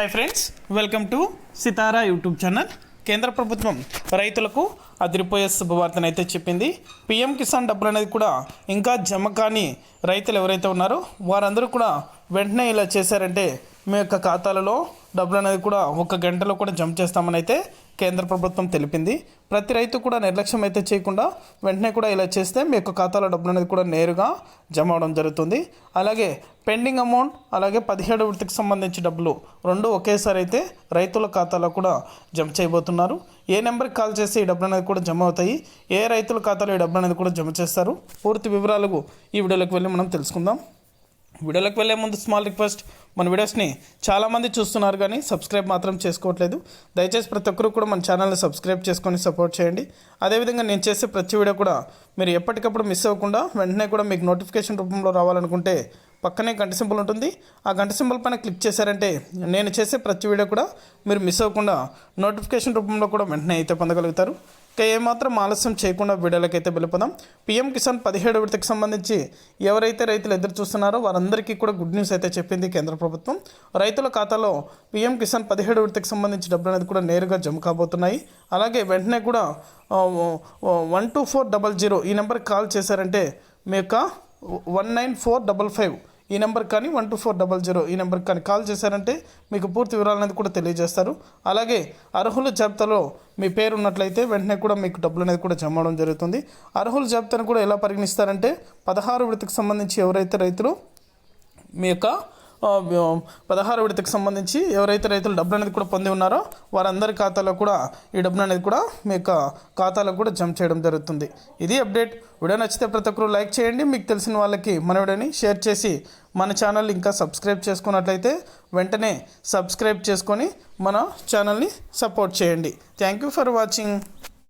Hi friends welcome to Sitara YouTube channel కేంద్ర ప్రభుత్వం రైతులకు అదిరిపోయే శుభవార్తను అయితే చెప్పింది. పిఎం కిసాన్ డబ్బులు అనేది కూడా ఇంకా జమ కాని రైతులు ఎవరైతే ఉన్నారో వారందరూ కూడా వెంటనే ఇలా చేశారంటే మీ యొక్క ఖాతాలలో డబ్బులు అనేది కూడా ఒక గంటలో కూడా జమ చేస్తామని అయితే కేంద్ర ప్రభుత్వం తెలిపింది. ప్రతి రైతు కూడా నిర్లక్ష్యం అయితే చేయకుండా వెంటనే కూడా ఇలా చేస్తే మీ యొక్క ఖాతాలో డబ్బులు అనేది కూడా నేరుగా జమ అవడం జరుగుతుంది. అలాగే పెండింగ్ అమౌంట్ అలాగే పదిహేడు వృత్తికి సంబంధించి డబ్బులు రెండు ఒకేసారి అయితే రైతుల ఖాతాలో కూడా జమ చేయబోతున్నారు. ఏ నెంబర్కి కాల్ చేసి ఈ డబ్బులు అనేది కూడా జమ అవుతాయి. ఏ రైతుల ఖాతాలో ఈ డబ్బులు అనేది కూడా జమ చేస్తారు? పూర్తి వివరాలకు ఈ వీడియోలోకి వెళ్ళి మనం తెలుసుకుందాం. వీడియోలోకి వెళ్ళే ముందు స్మాల్ రిక్వెస్ట్ మన వీడియోస్ని చాలామంది చూస్తున్నారు కానీ సబ్స్క్రైబ్ మాత్రం చేసుకోవట్లేదు. దయచేసి ప్రతి ఒక్కరు కూడా మన ఛానల్ని సబ్స్క్రైబ్ చేసుకొని సపోర్ట్ చేయండి. అదేవిధంగా నేను చేసే ప్రతి వీడియో కూడా మీరు ఎప్పటికప్పుడు మిస్ అవ్వకుండా వెంటనే కూడా మీకు నోటిఫికేషన్ రూపంలో రావాలనుకుంటే పక్కనే గంట సింబల్ ఉంటుంది. ఆ గంట సింబల్ పైన క్లిక్ చేశారంటే నేను చేసే ప్రతి వీడియో కూడా మీరు మిస్ అవ్వకుండా నోటిఫికేషన్ రూపంలో కూడా వెంటనే అయితే పొందగలుగుతారు. ఇక ఏమాత్రం ఆలస్యం చేయకుండా వీడియోలకైతే వెళ్ళిపోదాం. పీఎం కిసాన్ పదిహేడు విడతకు సంబంధించి ఎవరైతే రైతులు ఎదురు చూస్తున్నారో వారందరికీ కూడా గుడ్ న్యూస్ అయితే చెప్పింది కేంద్ర ప్రభుత్వం. రైతుల ఖాతాలో పీఎం కిసాన్ పదిహేడు వృత్తికి సంబంధించి డబ్బులు అనేది కూడా నేరుగా జమ కాబోతున్నాయి. అలాగే వెంటనే కూడా one two four double zero ఈ నెంబర్కి కాల్ చేశారంటే మీ యొక్క one nine four double five ఈ నెంబర్ కానీ one two four double zero ఈ నెంబర్కి కానీ కాల్ చేశారంటే మీకు పూర్తి వివరాలు అనేది కూడా తెలియజేస్తారు. అలాగే అర్హుల జాబితాలో మీ పేరు ఉన్నట్లయితే వెంటనే కూడా మీకు డబ్బులు అనేది కూడా జమ అవడం జరుగుతుంది. అర్హుల జాబితాను కూడా ఎలా పరిగణిస్తారంటే పదహారు విడతకు సంబంధించి ఎవరైతే రైతులు మీ యొక్క పదహారు విడతకు సంబంధించి ఎవరైతే రైతులు డబ్బులు అనేది కూడా పొంది ఉన్నారో వారందరి ఖాతాలో కూడా ఈ డబ్బులు అనేది కూడా మీ యొక్క ఖాతాలో కూడా జమ చేయడం జరుగుతుంది. ఇది అప్డేట్. వీడియో నచ్చితే ప్రతి ఒక్కరు లైక్ చేయండి. మీకు తెలిసిన వాళ్ళకి మన వీడియోని షేర్ చేసి మన ఛానల్ ఇంకా సబ్స్క్రైబ్ చేసుకున్నట్లయితే వెంటనే సబ్స్క్రైబ్ చేసుకొని మన ఛానల్ని సపోర్ట్ చేయండి. Thank you for watching.